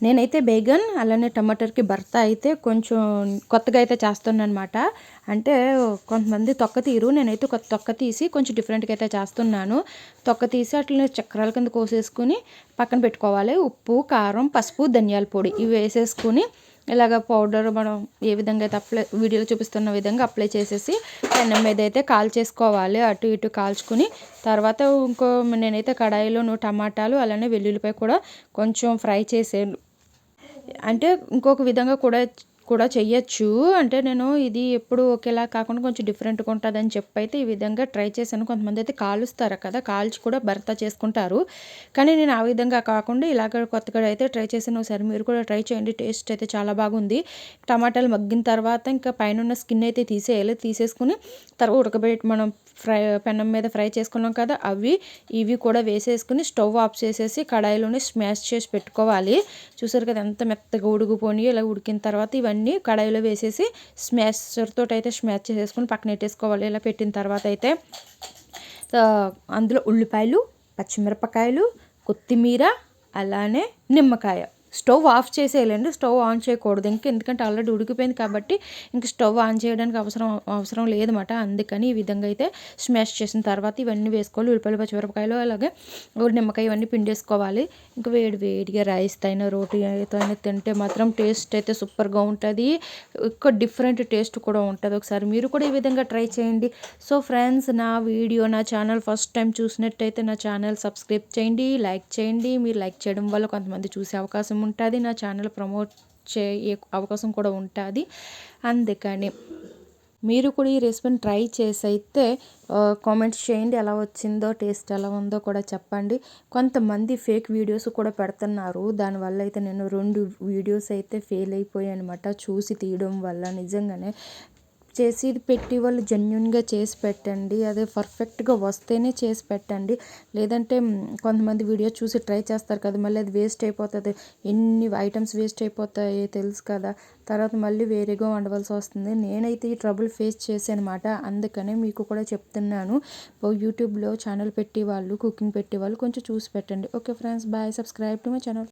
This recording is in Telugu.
నేనైతే బేగన్ అలానే టమాటర్కి భర్త అయితే కొంచెం కొత్తగా అయితే చేస్తున్నాను అనమాట అంటే కొంతమంది తొక్క తీరు నేనైతే కొత్త తొక్క తీసి కొంచెం డిఫరెంట్గా అయితే చేస్తున్నాను. తొక్క తీసి అట్లనే చక్రాల కింద కోసేసుకుని పక్కన పెట్టుకోవాలి. ఉప్పు కారం పసుపు ధనియాల పొడి ఇవి వేసేసుకుని ఇలాగ పౌడర్ మనం ఏ విధంగా అయితే అప్లై వీడియోలో చూపిస్తున్న విధంగా అప్లై చేసేసి పెనం మీద అయితే కాల్ చేసుకోవాలి అటు ఇటు కాల్చుకుని తర్వాత ఇంకో నేనైతే కడాయిలోను టమాటాలు అలానే వెల్లుల్లిపాయ కూడా కొంచెం ఫ్రై చేసాను అంటే ఇంకొక విధంగా కూడా కూడా చెయ్యొచ్చు. అంటే నేను ఇది ఎప్పుడు ఒకేలా కాకుండా కొంచెం డిఫరెంట్గా ఉంటుందని చెప్పి అయితే ఈ విధంగా ట్రై చేశాను. కొంతమంది అయితే కాలుస్తారు కదా కాల్చి కూడా భర్త చేసుకుంటారు. కానీ నేను ఆ విధంగా కాకుండా ఇలాగ కొత్తగా అయితే ట్రై చేశాను. ఒకసారి మీరు కూడా ట్రై చేయండి. టేస్ట్ అయితే చాలా బాగుంది. టమాటాలు మగ్గిన తర్వాత ఇంకా పైన ఉన్న స్కిన్ అయితే తీసేయాలి. తీసేసుకుని తర్వాత ఉడకబెట్టి మనం ఫ్రై పెనం మీద ఫ్రై చేసుకున్నాం కదా అవి ఇవి కూడా వేసేసుకుని స్టవ్ ఆఫ్ చేసేసి కడాయిలోనే స్మాష్ చేసి పెట్టుకోవాలి. చూసారు కదా ఎంత మెత్తగా ఉడిగిపోయి ఇలా ఉడికిన తర్వాత ఇవన్నీ కడాయిలో వేసేసి స్మాషర్ అయితే స్మాష్ చేసేసుకొని పక్కన పెట్టేసుకోవాలి ఇలా పెట్టిన తర్వాత అయితే అందులో ఉల్లిపాయలు పచ్చిమిరపకాయలు కొత్తిమీర అలానే నిమ్మకాయ. స్టవ్ ఆఫ్ చేసేయాలండి. స్టవ్ ఆన్ చేయకూడదు. ఇంకా ఎందుకంటే ఆల్రెడీ ఉడికిపోయింది కాబట్టి ఇంక స్టవ్ ఆన్ చేయడానికి అవసరం అవసరం లేదన్నమాట. అందుకని ఈ విధంగా అయితే స్మాష్ చేసిన తర్వాత ఇవన్నీ వేసుకోవాలి. ఉల్లిపాయలు పచ్చిమిరపకాయలు అలాగే నిమ్మకాయ ఇవన్నీ పిండేసుకోవాలి. ఇంకా వేడి వేడిగా రైస్ అయినా రోటీ అయినా తింటే మాత్రం టేస్ట్ అయితే సూపర్గా ఉంటుంది. ఎక్కువ డిఫరెంట్ టేస్ట్ కూడా ఉంటుంది. ఒకసారి మీరు కూడా ఈ విధంగా ట్రై చేయండి. సో ఫ్రెండ్స్ నా వీడియో నా ఛానల్ ఫస్ట్ టైం చూసినట్టయితే నా ఛానల్ సబ్స్క్రైబ్ చేయండి లైక్ చేయండి. మీరు లైక్ చేయడం వల్ల కొంతమంది చూసే అవకాశం ఉంటుంది నా ఛానల్ ప్రమోట్ చేయ అవకాశం కూడా ఉంటుంది. అందుకని మీరు కూడా ఈ రెసిపీని ట్రై చేసి అయితే కామెంట్స్ చేయండి. ఎలా వచ్చిందో టేస్ట్ ఎలా ఉందో కూడా చెప్పండి. కొంతమంది ఫేక్ వీడియోస్ కూడా పెడుతున్నారు. దానివల్ల అయితే నేను రెండు వీడియోస్ అయితే ఫెయిల్ అయిపోయాయి అనమాట చూసి తీయడం వల్ల నిజంగానే చేసి పెట్టి వాళ్ళు జెన్యున్గా చేసి పెట్టండి. అదే పర్ఫెక్ట్గా వస్తేనే చేసి పెట్టండి. లేదంటే కొంతమంది వీడియో చూసి ట్రై చేస్తారు కదా మళ్ళీ అది వేస్ట్ అయిపోతుంది. ఎన్ని ఐటమ్స్ వేస్ట్ అయిపోతాయి తెలుసు కదా. తర్వాత మళ్ళీ వేరేగా వండవలసి వస్తుంది. నేనైతే ఈ ట్రబుల్ ఫేస్ చేశాను అందుకనే మీకు కూడా చెప్తున్నాను. యూట్యూబ్లో ఛానల్ పెట్టి వాళ్ళు కుకింగ్ పెట్టి వాళ్ళు కొంచెం చూసి పెట్టండి. Okay friends bye subscribe to my channel